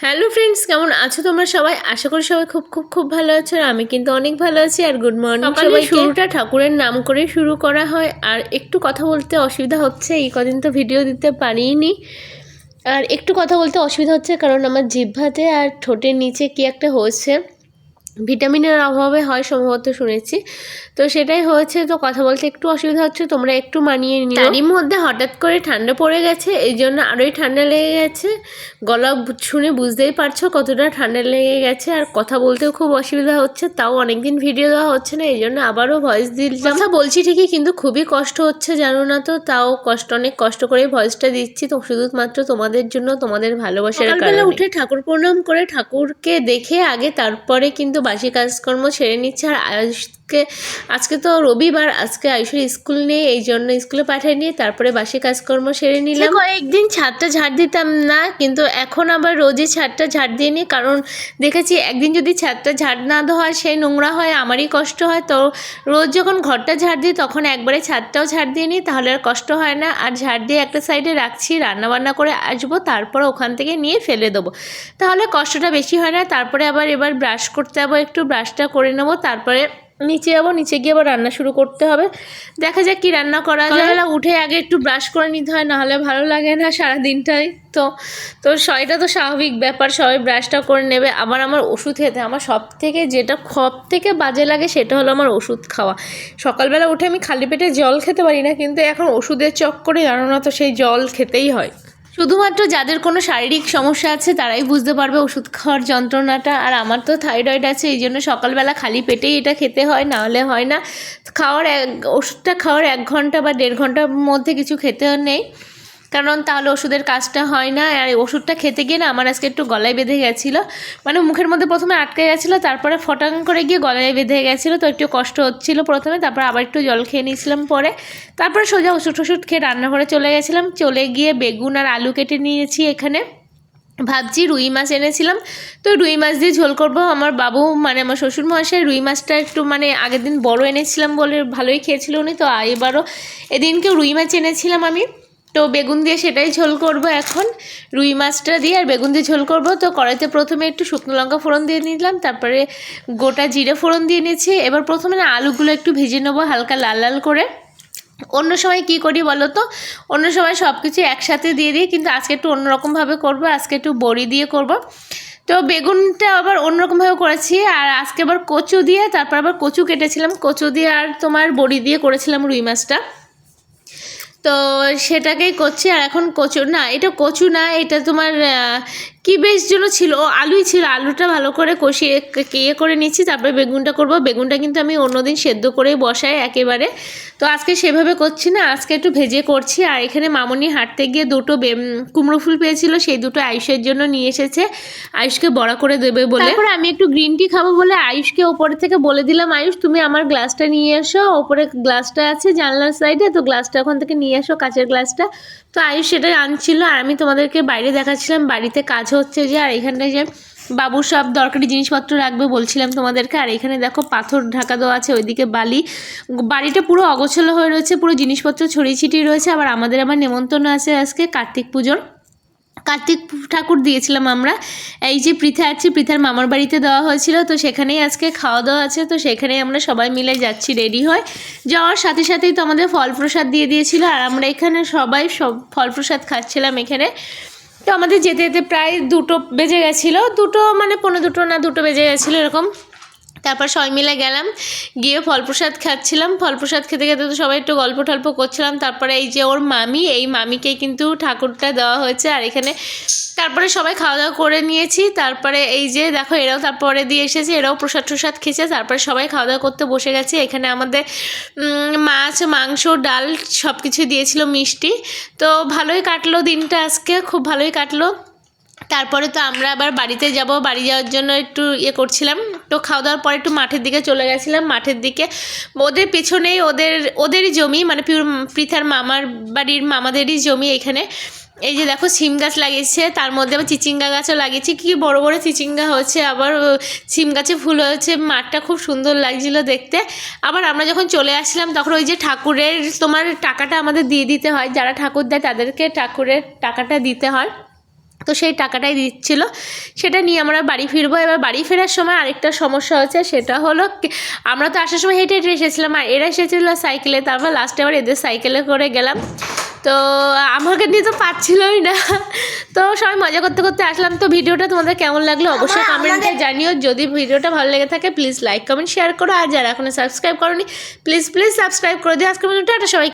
Hello friends কেমন আছো তোমরা সবাই? আশা করি সবাই খুব খুব খুব ভালো আছো আর আমি কিন্তু অনেক ভালো আছি আর গুড মর্নিং সবাই শুরুটা ঠাকুরের নাম করে শুরু করা হয় আর একটু কথা বলতে অসুবিধা হচ্ছে এই কদিন তো ভিডিও দিতে পারিনি। আর একটু কথা বলতে অসুবিধা হচ্ছে কারণ আমার জিভাতে আর ঠোঁটের নিচে কি একটা হয়েছে ভিটামিনের অভাবে হয় সম্ভবত শুনেছি। তো সেটাই হয়েছে তো কথা বলতে একটু অসুবিধা হচ্ছে তোমরা একটু মানিয়ে নিও। তারই মধ্যে হঠাৎ করে ঠান্ডা পড়ে গেছে এই জন্য আরোই ঠান্ডা লেগে গেছে। গলা শুনে বুঝতেই পারছ কতটা ঠান্ডা লেগে গেছে আর কথা বলতেও খুব অসুবিধা হচ্ছে তাও অনেকদিন ভিডিও দেওয়া হচ্ছে না এই জন্য আবারও ভয়েস দিলাম। কথা বলছি ঠিকই কিন্তু খুবই কষ্ট হচ্ছে জানো না তো তাও কষ্ট অনেক কষ্ট করে ভয়েসটা দিচ্ছি তো শুধুমাত্র তোমাদের জন্য তোমাদের ভালোবাসার কারণে। উঠে ঠাকুর প্রণাম করে ঠাকুরকে দেখে আগে তারপরে কিন্তু বাসি কাজকর্ম ছেড়ে নিচ্ছে আর আজকে আজকে তো রবিবার আজকে আয়ুষের স্কুল নেই এই জন্য স্কুলে পাঠিয়ে নিয়ে তারপরে বাসি কাজকর্ম সেরে নিলাম। কয়েকদিন ছাদটা ঝাড় দিতাম না কিন্তু এখন আবার রোজই ছাদটা ঝাড় দিয়ে নিই কারণ দেখেছি একদিন যদি ছাদটা ঝাড় না দেওয়া হয় সেই নোংরা হয় আমারই কষ্ট হয় তো রোজ যখন ঘরটা ঝাড় দিই তখন একবারে ছাদটাও ঝাড় দিয়ে নিই তাহলে আর কষ্ট হয় না আর ঝাড় দিয়ে একটা সাইডে রাখছি রান্না বান্না করে আসব তারপর ওখান থেকে নিয়ে ফেলে দেবো। তাহলে কষ্টটা বেশি হয় না তারপরে আবার এবার ব্রাশ করতে যাব একটু ব্রাশটা করে নেব তারপরে নিচে যাব, নিচে গিয়ে আবার রান্না শুরু করতে হবে। দেখা যাক কি রান্না করা যায়। উঠে আগে একটু ব্রাশ করে নিতে হয়, নাহলে ভালো লাগে না সারা দিনটাই তো তো সবাইটা তো স্বাভাবিক ব্যাপার, সবাই ব্রাশটা করে নেবে। আবার আমার ওষুধ খেতে আমার সব থেকে যেটা সব থেকে বাজে লাগে সেটা হলো আমার ওষুধ খাওয়া। সকালবেলা উঠে আমি খালি পেটে জল খেতে পারি না, কিন্তু এখন ওষুধের চক্করে জানো না তো সেই জল খেতেই হয়। শুধুমাত্র যাদের কোনো শারীরিক সমস্যা আছে, তারাই বুঝতে পারবে ওষুধ খাওয়ার যন্ত্রণাটা। আর আমার তো থাইরয়েড আছে, এই জন্য সকালবেলা খালি পেটেই এটা খেতে হয়, না হলে হয় না। খাওয়ার এক, ওষুধটা খাওয়ার এক ঘণ্টা বা দেড় ঘণ্টার মধ্যে কিছু খেতে নেই। কারণ তাহলে ওষুধের কাজটা হয় না। আর ওষুধটা খেতে গিয়ে না আমার আজকে একটু গলায় বেঁধে গেছিল। মানে মুখের মধ্যে প্রথমে আটকে গেছিল, তারপরে ফটাং করে গিয়ে গলায় বেঁধে গেছিল। তো একটু কষ্ট হচ্ছিল প্রথমে, তারপর আবার একটু জল খেয়ে নিয়েছিলাম পরে। তারপরে সোজা ওষুধ ওষুধ খেয়ে রান্নাঘরে চলে গেছিলাম। চলে গিয়ে বেগুন আর আলু কেটে নিয়েছি এখানে। ভাবছি রুই মাছ এনেছিলাম। তো রুই মাছ দিয়ে ঝোল করব। আমার বাবু মানে আমার শ্বশুর মহাশয় রুই মাছটা একটু মানে আগের দিন বড় এনেছিলাম বলে ভালোই খেয়েছিল উনি। তো এবারও এদিনকেও রুই মাছ এনেছিলাম আমি। তো বেগুন দিয়ে সেটাই ঝোল করব এখন। রুই মাছটা দিয়ে আর বেগুন দিয়ে ঝোল করব। তো কড়াইতে প্রথমে একটু শুকনো লঙ্কা ফোড়ন দিয়ে নিলাম, তারপরে গোটা জিরে ফোড়ন দিয়ে নিয়েছি এবার প্রথমে না আলুগুলো একটু ভেজে নেব হালকা লাল লাল করে। অন্য সময় কি করি বলো তো? অন্য সময় সব কিছু একসাথে দিয়ে দিই, কিন্তু আজকে একটু অন্যরকমভাবে করব, আজকে একটু বড়ি দিয়ে করব। তো বেগুনটা আবার অন্যরকমভাবে করেছি, আর আজকে আবার কচু দিয়ে, তারপর আবার কচু কেটেছিলাম। কচু দিয়ে আর তোমার বড়ি দিয়ে করেছিলাম রুই মাছটা। তো সেটাকেই করছি। আর এখন কচু না এটা কচু না এটা তোমার কি বেশ জন্য ছিল ও আলুই ছিল। আলুটা ভালো করে কষিয়ে ক- ইয়ে করে নিচ্ছি তারপরে বেগুনটা করব। বেগুনটা কিন্তু আমি অন্যদিন সেদ্ধ করেই বসাই একেবারে। তো আজকে সেভাবে করছি না, আজকে একটু ভেজে করছি। আর এখানে মামনি হাঁটতে গিয়ে দুটো কুমড়ো ফুল পেয়েছিল, সেই দুটো আয়ুষের জন্য নিয়ে এসেছে। আয়ুষকে বড়া করে দেবে বলে। তারপরে আমি একটু গ্রিন টি খাব বলে আয়ুষকে ওপরে থেকে বলে দিলাম, আয়ুষ, তুমি আমার গ্লাসটা নিয়ে এসো। ওপরে গ্লাসটা আছে জানলার সাইডে, তো গ্লাসটা ওখান থেকে নিয়ে এসো, কাঁচের গ্লাসটা। তো আয়ুষ সেটা আনছিল, আর আমি তোমাদেরকে বাইরে দেখাচ্ছিলাম, বাড়িতে কাজ হচ্ছে যে, আর এখানটায় যে বাবু সব দরকারি জিনিসপত্র রাখবে বলছিলাম তোমাদেরকে। আর এখানে দেখো পাথর ঢাকা দেওয়া আছে, ওইদিকে বালি। বাড়িটা পুরো অগোছালো হয়ে রয়েছে, পুরো জিনিসপত্র ছড়িয়ে ছিটিয়ে রয়েছে। আবার আমাদের আবার নেমন্তন্ন আছে আজকে কার্তিক পুজোর। কার্তিক ঠাকুর দিয়েছিলাম আমরা, এই যে পৃথা আছে, পৃথার মামার বাড়িতে দেওয়া হয়েছিল। তো সেখানেই আজকে খাওয়া দাওয়া আছে, তো সেখানেই আমরা সবাই মিলে যাচ্ছি, রেডি হয়। যাওয়ার সাথে সাথেই তো আমাদের ফল প্রসাদ দিয়ে দিয়েছিল। আর আমরা এখানে সবাই সব ফল প্রসাদ খাচ্ছিলাম এখানে। তো আমাদের যেতে যেতে প্রায় দুটো বেজে গেছিল। দুটো মানে পনেরো দুটো না দুটো বেজে গেছিল এরকম। তারপর সবাই মিলে গেলাম, গিয়ে ফল প্রসাদ খাচ্ছিলাম। ফল প্রসাদ খেতে খেতে তো সবাই একটু গল্প টল্প করছিলাম। তারপরে এই যে ওর মামি, এই মামিকে কিন্তু ঠাকুরটা দেওয়া হয়েছে। আর এখানে তারপরে সবাই খাওয়া দাওয়া করে নিয়েছি। তারপরে এই যে দেখো এরাও তারপরে দিয়ে এসেছে, এরাও প্রসাদ টসাদ খেয়েছে। তারপরে সবাই খাওয়া দাওয়া করতে বসে গেছে। এখানে আমাদের মাছ, মাংস, ডাল সব কিছু দিয়েছিল মিষ্টি। তো ভালোই কাটলো দিনটা আজকে, খুব ভালোই কাটলো। তারপরে তো আমরা আবার বাড়িতে যাব, বাড়ি যাওয়ার জন্য একটু ইয়ে করছিলাম। তো খাওয়া দাওয়ার পরে একটু মাঠের দিকে চলে গেছিলাম। মাঠের দিকে ওদের পিছনেই ওদের, ওদেরই জমি মানে পিওর পৃথার মামার বাড়ির মামাদেরই জমি এখানে। এই যে দেখো সিম গাছ লাগিয়েছে, তার মধ্যে আবার চিচিঙ্গা গাছও লাগিয়েছে। কি বড় বড় চিচিঙ্গা হচ্ছে, আবার সিম গাছে ফুল হয়েছে, মাঠটা খুব সুন্দর লাগছিল দেখতে। আবার আমরা যখন চলে আসলাম, তখন ওই যে ঠাকুরের তোমার টাকাটা আমাদের দিয়ে দিতে হয়, যারা ঠাকুর দেয় তাদেরকে ঠাকুরের টাকাটা দিতে হয়। তো সেই টাকাটাই দিচ্ছিল। সেটা নিয়ে আমরা বাড়ি ফিরবো। এবার বাড়ি ফেরার সময় আরেকটা সমস্যা হচ্ছে, সেটা হলো আমরা তো আসার সময় হেঁটে হেঁটে এসেছিলাম, আর এরা এসেছিল সাইকেলে তারপর লাস্টে আবার এদের সাইকেলে করে গেলাম। তো আমাকে নিয়ে তো পাচ্ছিলই না। তো সবাই মজা করতে করতে আসলাম। তো ভিডিওটা তোমাদের কেমন লাগল অবশ্যই কমেন্টে জানিও। যদি ভিডিওটা ভালো লেগে থাকে প্লিজ লাইক কমেন্ট শেয়ার করো। আর যারা এখনও সাবস্ক্রাইব করোনি প্লিজ প্লিজ সাবস্ক্রাইব করে দিও। আজকের মতো টাটা সবাই